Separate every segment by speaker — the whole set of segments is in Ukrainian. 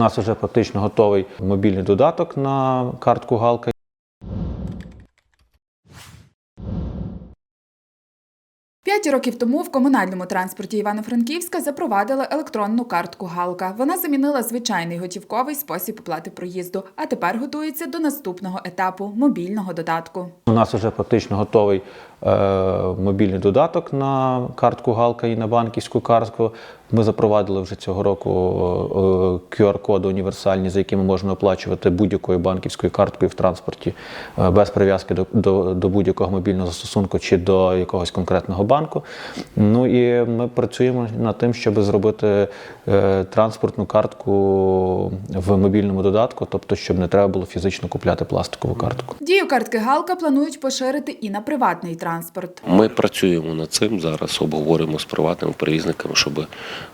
Speaker 1: нас вже практично готовий мобільний додаток на картку Галка.
Speaker 2: П'ять років тому в комунальному транспорті Івано-Франківська запровадили електронну картку Галка. Вона замінила звичайний готівковий спосіб оплати проїзду, а тепер готується до наступного етапу мобільного додатку.
Speaker 1: У нас вже практично готовий мобільний додаток на картку Галка і на банківську картку. Ми запровадили вже цього року е, QR-коди універсальні, за якими можна оплачувати будь-якою банківською карткою в транспорті е, без прив'язки до, до, до будь-якого мобільного застосунку чи до якогось конкретного банку. Ну і ми працюємо над тим, щоб зробити е, транспортну картку в мобільному додатку, тобто, щоб не треба було фізично купляти пластикову картку.
Speaker 2: Дію картки Галка планують поширити і на приватний транспорт.
Speaker 3: Ми працюємо над цим зараз, обговорюємо з приватними перевізниками, щоб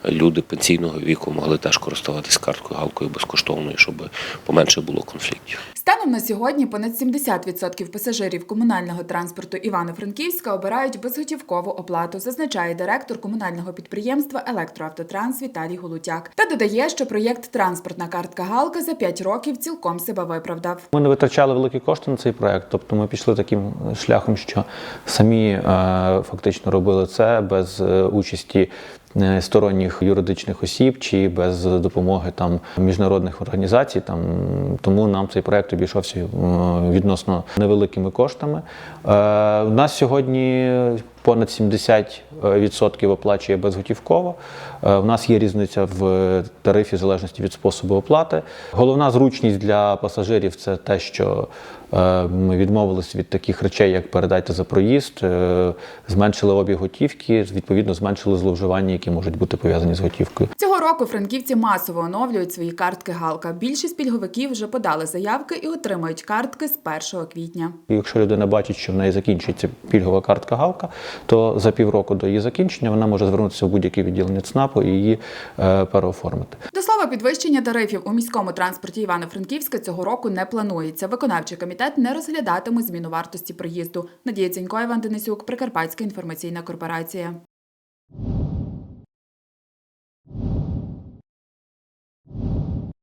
Speaker 3: люди пенсійного віку могли теж користуватись карткою галкою безкоштовною, щоб поменше було конфліктів.
Speaker 2: Станом на сьогодні понад 70% пасажирів комунального транспорту Івано-Франківська обирають безготівкову оплату, зазначає директор комунального підприємства Електроавтотранс Віталій Голутяк. Та додає, що проєкт Транспортна картка Галка за 5 років цілком себе виправдав.
Speaker 1: Ми не витрачали великі кошти на цей проект, тобто ми пішли таким шляхом, що самі е, фактично робили це без е, участі сторонніх юридичних осіб чи без допомоги там міжнародних організацій. Там тому нам цей проект обійшовся е, відносно невеликими коштами. Е, У нас сьогодні понад 70% оплачує безготівково. Е, У нас є різниця в тарифі в залежності від способу оплати. Головна зручність для пасажирів це те, що е, ми відмовились від таких речей, як передайте за проїзд, е, зменшили обіг готівки, відповідно зменшили зловживання, які можуть бути пов'язані з готівкою.
Speaker 2: Цього року франківці масово оновлюють свої картки Галка. Більшість пільговиків вже подали заявки і отримають картки з 1 квітня.
Speaker 1: Якщо людина бачить, що в неї закінчується пільгова картка Галка, то за півроку до її закінчення вона може звернутися в будь-яке відділення ЦНАПу і її е, переоформити.
Speaker 2: До слова, підвищення тарифів у міському транспорті Івано-Франківська цього року не планується. Виконавчий комітет не розглядатиме зміну вартості проїзду. Надія Цінько, Іван Денисюк, Прикарпатська інформаційна корпорація.